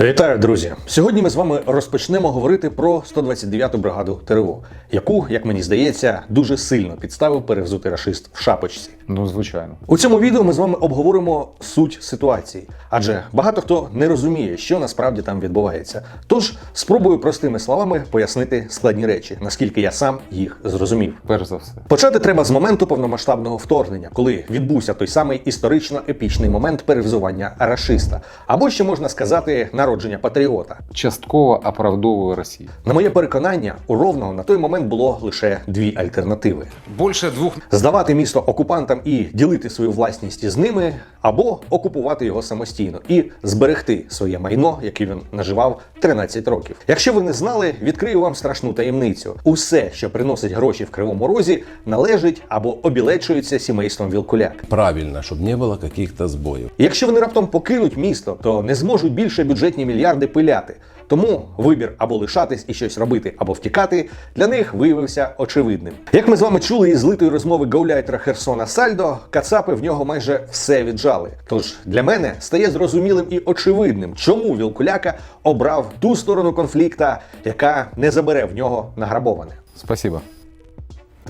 Вітаю, друзі! Сьогодні ми з вами розпочнемо говорити про 129-ту бригаду ТРО, яку, як мені здається, дуже сильно підставив перевзутий рашист в шапочці. Ну, звичайно. У цьому відео ми з вами обговоримо суть ситуації, адже багато хто не розуміє, що насправді там відбувається. Тож спробую простими словами пояснити складні речі, наскільки я сам їх зрозумів. Перш за все. Почати треба з моменту повномасштабного вторгнення, коли відбувся той самий історично епічний момент перевзування рашиста, або ще можна сказати народження патріота. Частково оправдовує Росію. На моє переконання, у Ровного на той момент було лише дві альтернативи: Больше двух здавати місто окупантам і ділити свою власність з ними, або окупувати його самостійно і зберегти своє майно, яке він наживав 13 років. Якщо ви не знали, відкрию вам страшну таємницю: усе, що приносить гроші в кривому розі, належить або обілечується сімейством Вілкуляк. Правильно, чтобы не было каких-то сбоев. І Якщо вони раптом покинуть місто, то не зможуть більше бюджетні мільярди пиляти. Тому вибір або лишатись і щось робити, або втікати для них виявився очевидним. Як ми з вами чули із злитої розмови гауляйтера Херсона Сальдо, кацапи в нього майже все віджали. Тож для мене стає зрозумілим і очевидним, чому Вілкуляка обрав ту сторону конфлікта, яка не забере в нього награбоване. Спасибо.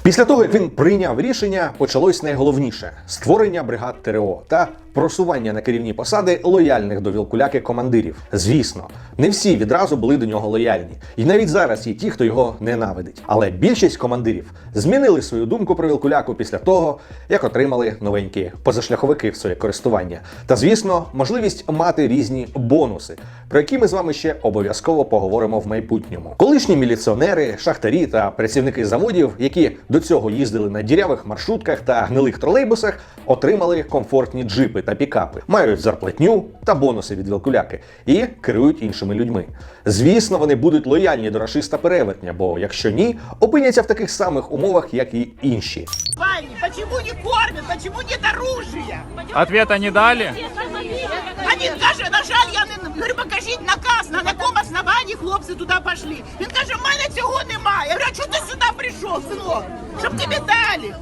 Після того, як він прийняв рішення, почалось найголовніше створення бригад ТРО та просування на керівні посади лояльних до Вілкуляки командирів. Звісно, не всі відразу були до нього лояльні, і навіть зараз є ті, хто його ненавидить. Але більшість командирів змінили свою думку про Вілкуляку після того, як отримали новенькі позашляховики в своє користування. Та звісно, можливість мати різні бонуси, про які ми з вами ще обов'язково поговоримо в майбутньому. Колишні міліціонери, шахтарі та працівники заводів, які до цього їздили на дірявих маршрутках та гнилих тролейбусах, отримали комфортні джипи та пікапи, мають зарплатню та бонуси від Вілкуляки і керують іншими людьми. Звісно, вони будуть лояльні до рашиста перевертня, бо якщо ні, опиняться в таких самих умовах, як і інші. Пані, чому не кормять, чому не оружия? Ответа не дали? Они каже, на жаль, я не говорю, покажіть наказ, на якому основанні хлопці туди пішли. Він каже, в мене цього немає. Я говорю, а чого ти сюди прийшов, синок? Щоб тобі дали.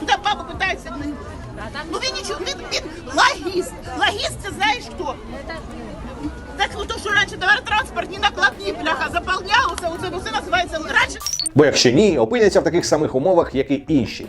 Туди папа питається. ну, Ну він нічого, він, він лагіст. Лагіст це знаєш хто? Так, ну то, що раніше товаротранспортні накладні, бляха, заповнялося, оце, ну, називається, раніше Бо якщо ні, опиняться в таких самих умовах, як і інші.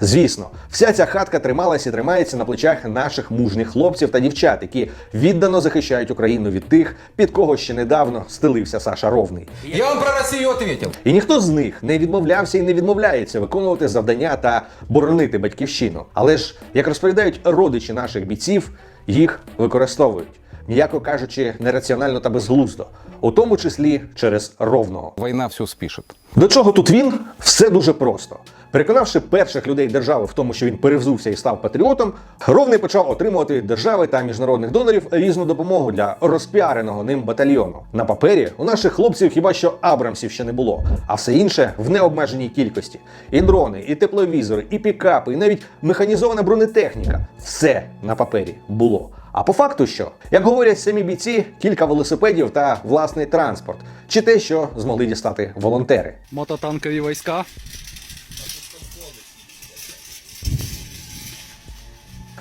Звісно, вся ця хатка трималася і тримається на плечах наших мужніх хлопців та дівчат, які віддано захищають Україну від тих, під кого ще недавно стелився Саша Ровний. Я вам про Россию ответил. І ніхто з них не відмовлявся і не відмовляється виконувати завдання та боронити батьківщину. Але ж, як розповідають родичі наших бійців, їх використовують, м'яко кажучи, нераціонально та безглуздо, у тому числі через ровного. Війна все спішить. До чого тут він? Все дуже просто. Переконавши перших людей держави в тому, що він перевзувся і став патріотом, Ровний почав отримувати від держави та міжнародних донорів різну допомогу для розпіареного ним батальйону. На папері у наших хлопців хіба що Абрамсів ще не було, а все інше в необмеженій кількості: і дрони, і тепловізори, і пікапи, і навіть механізована бронетехніка. Все на папері було. А по факту що? Як говорять самі бійці, кілька велосипедів та власний транспорт, чи те, що змогли дістати волонтери. Мототанкові війська.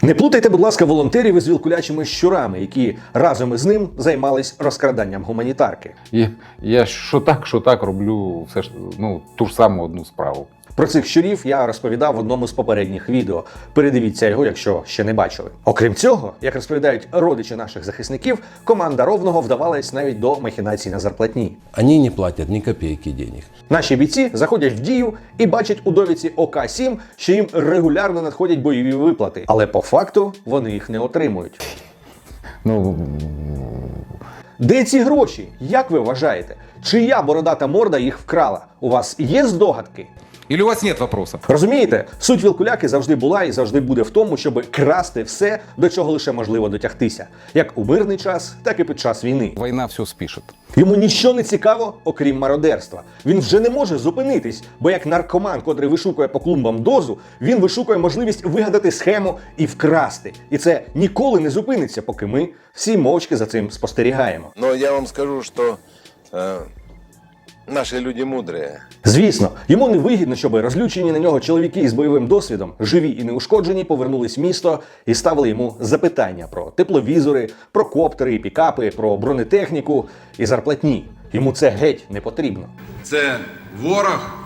Не плутайте, будь ласка, волонтерів із вілкулячими щурами, які разом із ним займались розкраданням гуманітарки. Я, я що так, що так роблю все ж ну, ту ж саму одну справу. Про цих щурів я розповідав в одному з попередніх відео. Передивіться його, якщо ще не бачили. Окрім цього, як розповідають родичі наших захисників, команда ровного вдавалась навіть до махінацій на зарплатні. Они не платят ни копейки денег. Наші бійці заходять в дію і бачать у довідці ОК-7, що їм регулярно надходять бойові виплати, але по факту вони їх не отримують. Ну, Де ці гроші? Як ви вважаєте? Чия бородата морда їх вкрала? У вас є здогадки? Или у вас нет вопросов? Розумієте, суть вілкуляки завжди була і завжди буде в тому, щоб красти все, до чого лише можливо дотягтися, як у мирний час, так і під час війни. война все спишет. Йому нічого не цікаво, окрім мародерства. Він вже не може зупинитись, бо як наркоман, котрий вишукує по клумбам дозу, він вишукує можливість вигадати схему і вкрасти. І це ніколи не зупиниться, поки ми всі мовчки за цим спостерігаємо. Но я вам скажу, что э, Наши люди мудрі. Звісно, йому не вигідно, щоб розлючені на нього чоловіки з бойовим досвідом, живі і неушкоджені, повернулись в місто і ставили йому запитання про тепловізори, про коптери і пікапи, про бронетехніку і зарплатні. Йому це геть не потрібно. Це ворог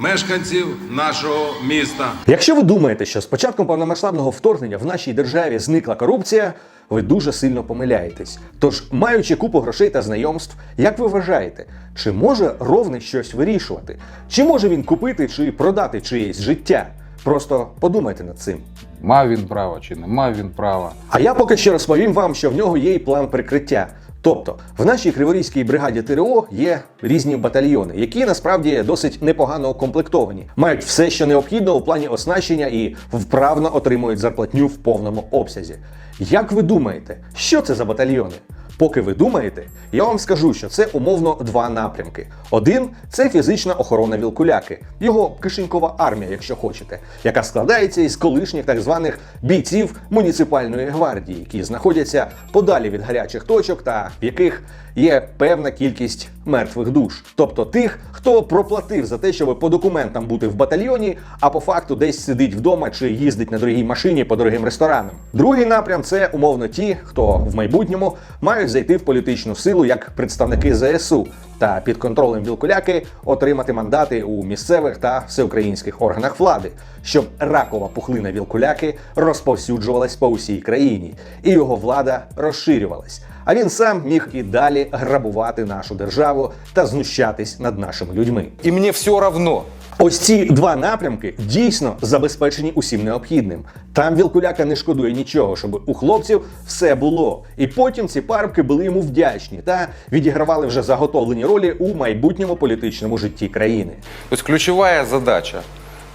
мешканців нашого міста. Якщо ви думаєте, що з початком повномасштабного вторгнення в нашій державі зникла корупція, ви дуже сильно помиляєтесь. Тож, маючи купу грошей та знайомств, як ви вважаєте, чи може ровний щось вирішувати? Чи може він купити чи продати чиєсь життя? Просто подумайте над цим. Мав він право чи не мав він права. А я поки що розповім вам, що в нього є і план прикриття. Тобто, в нашій Криворізькій бригаді ТРО є різні батальйони, які насправді досить непогано укомплектовані, мають все, що необхідно у плані оснащення і вправно отримують зарплатню в повному обсязі. Як ви думаєте, що це за батальйони? Поки ви думаєте, я вам скажу, що це умовно два напрямки. Один це фізична охорона вілкуляки, його кишенькова армія, якщо хочете, яка складається із колишніх так званих бійців муніципальної гвардії, які знаходяться подалі від гарячих точок та в яких є певна кількість мертвих душ, тобто тих, хто проплатив за те, щоб по документам бути в батальйоні, а по факту десь сидить вдома чи їздить на дорогій машині по дорогим ресторанам. Другий напрям це умовно ті, хто в майбутньому мають зайти в політичну силу як представники ЗСУ та під контролем Вілкуляки отримати мандати у місцевих та всеукраїнських органах влади, щоб ракова пухлина Вілкуляки розповсюджувалась по усій країні, і його влада розширювалась. А він сам міг і далі грабувати нашу державу та знущатись над нашими людьми. И мне все равно. Ось ці два напрямки дійсно забезпечені усім необхідним. Там Вілкуляка не шкодує нічого, щоб у хлопців все було. І потім ці парубки були йому вдячні та відігравали вже заготовлені ролі у майбутньому політичному житті країни. То есть ключевая задача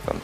там,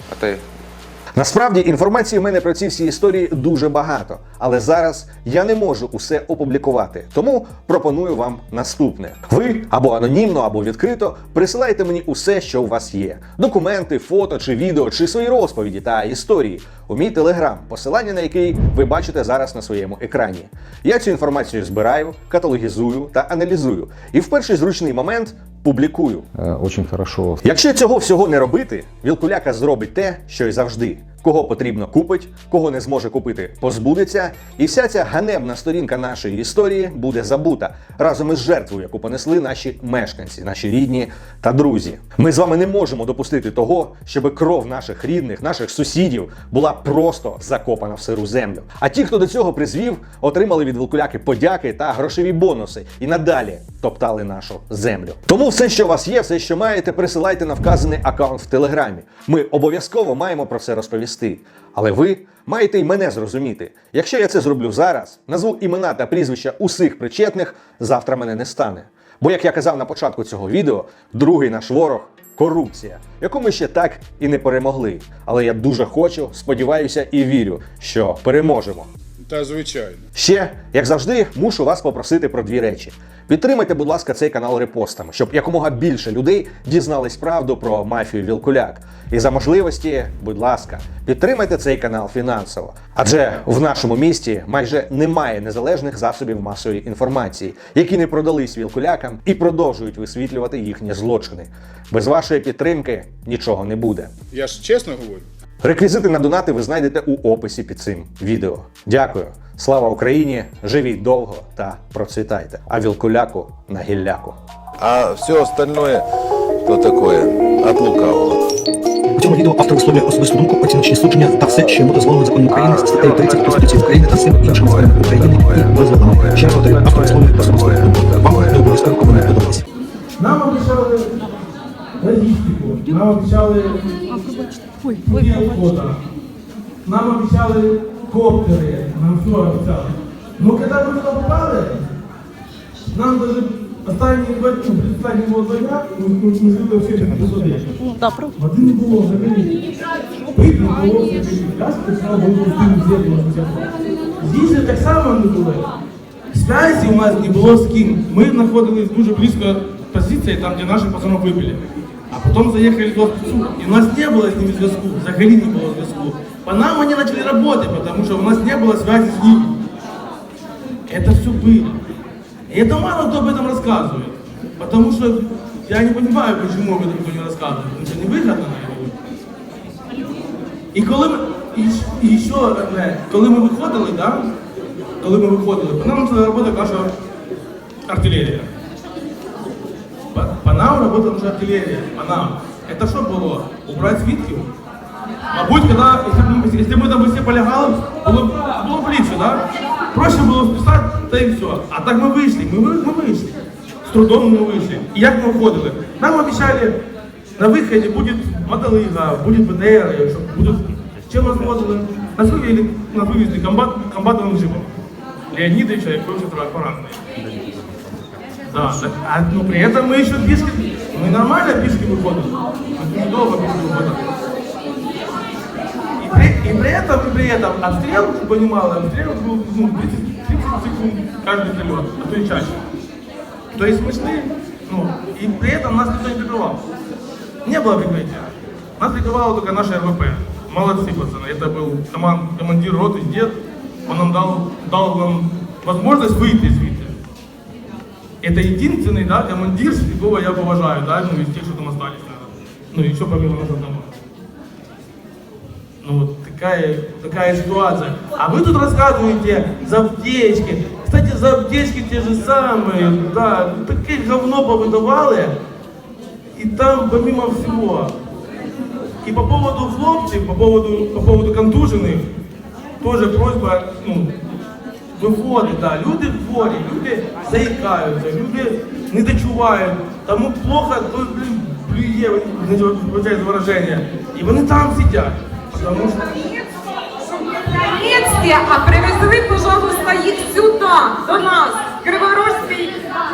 Насправді інформації в мене про ці всі історії дуже багато, але зараз я не можу усе опублікувати. Тому пропоную вам наступне: ви або анонімно, або відкрито присилайте мені усе, що у вас є: документи, фото чи відео, чи свої розповіді та історії у мій телеграм, посилання на який ви бачите зараз на своєму екрані. Я цю інформацію збираю, каталогізую та аналізую, і в перший зручний момент публікую. Е, Очень хорошо Якщо цього всього не робити, Вілкуляка зробить те, що й завжди. Кого потрібно купить, кого не зможе купити, позбудеться, і вся ця ганебна сторінка нашої історії буде забута разом із жертвою, яку понесли наші мешканці, наші рідні та друзі. Ми з вами не можемо допустити того, щоб кров наших рідних, наших сусідів була просто закопана в сиру землю. А ті, хто до цього призвів, отримали від Вілкуляки подяки та грошові бонуси і надалі топтали нашу землю. Тому все, що у вас є, все, що маєте, присилайте на вказаний аккаунт в Телеграмі. Ми обов'язково маємо про це розповісти. Але ви маєте й мене зрозуміти. Якщо я це зроблю зараз, назву імена та прізвища усіх причетних, завтра мене не стане. Бо, як я казав на початку цього відео, другий наш ворог корупція, яку ми ще так і не перемогли. Але я дуже хочу, сподіваюся і вірю, що переможемо. Та звичайно. Ще, як завжди, мушу вас попросити про дві речі. Підтримайте, будь ласка, цей канал репостами, щоб якомога більше людей дізнались правду про мафію Вілкуляк. І за можливості, будь ласка, підтримайте цей канал фінансово. Адже в нашому місті майже немає незалежних засобів масової інформації, які не продались вілкулякам і продовжують висвітлювати їхні злочини. Без вашої підтримки нічого не буде. Я ж чесно говорю. Реквізити на донати ви знайдете у описі під цим відео. Дякую. Слава Україні! Живіть довго та процвітайте. А вілкуляку на гілляку. А все остальное, то такое, от лукавого. У цьому відео автор висловлює особисту думку, оціночні судження та все, що йому дозволено законом України з статтею 30 Конституції України та всіми іншими законами України і дозволами. Ще раз повторюю, автор висловлює особисту думку. Вам не обов'язково кому не подобається. Нам обіцяли логістику, нам обіцяли фото, нам обіцяли коптери, нам все обіцяли. Ну, коли ми туди попали, нам даже останні ну, предостанні було звання, ми, жили всі посади. Води не було взагалі. Пить не було взагалі. Газ писав, був пустим зеркалом. Здесь так само не було. Связі у нас не було з ким. Ми знаходились дуже близько позиції, там, де наші пацанов вибили. А потом заехали до спецу, и у нас не было с ними зв'язку, взагалі не было зв'язку. По нам они начали работать, потому что у нас не было связи с ними. Это все было. И это мало кто об этом рассказывает. Потому что Я не понимаю, почему об этом никто не рассказывает. Ну, Це не вигадано. І коли ми, і, щ- і ще одне, коли ми виходили, да, коли ми виходили, по нам почала працювати наша артилерія. По, по нам працювала наша артилерія, по нам. Это що було? Убрати свідків? Мабуть, коли, якщо б ми, якщо б ми там всі полягали, було, б- було б ліпше, да? Проще було списати, та і все. А так ми вийшли, ми, ви- ми вийшли. З трудом ми вийшли. І як ми виходили? Нам обіцяли, на виході буде мотолига, буде БТР, що будуть... Чим нас вивозили? Нас вивезли, нас вивезли комбат, комбатовим джипом. Леонидовича, який вже трохи поранений. Да, так, а ну, при этом мы еще пешки, мы нормально пешки выходим. Недолго пешки выходим. И при, и при этом, и при этом обстрел, чтобы понимала, обстрел был ну, 30, 30 секунд каждый прилет, а то и чаще. То есть мы шли, ну, и при этом нас никто не прикрывал. Не было прикрытия. Нас прикрывало только наше РВП. Молодцы, пацаны. Это был команд, командир роты, дед. Он нам дал, дал нам возможность выйти звідти. Это единственный, да, командир, якого я поважаю, да, ну, из тех, что там остались, наверное. Ну, еще помимо нас одного. Ну, вот такая, такая ситуация. А вы тут рассказываете за аптечки. Кстати, за аптечки те же самые, да, такие говно повыдавали. И там, помимо всего, и по поводу хлопцев, по поводу, по поводу контуженных, тоже просьба, ну, виходить, да, люди хворі, люди заїкаються, люди не дочувають, тому плохо, то, блін, плює, не вибачайте за вираження, і вони там сидять, тому що а привезли, пожалуйста, їх сюди, до нас, Криворожський,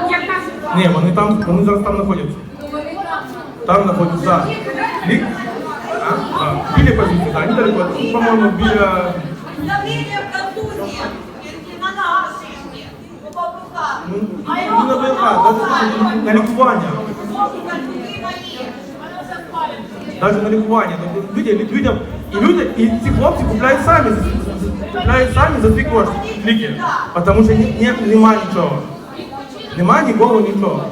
як нас ні, вони там, вони зараз там знаходяться. Там знаходяться, да. Лі... А? Да. Біля позиції, да, недалеко, по-моєму, біля, ну, на ВЛК, на лікування. Навіть на лікування. Тобто Людям, людям, і люди, і ці хлопці купляють самі, купляють самі за свій кошти ліки. Тому що ні, немає нічого. Немає нікого нічого.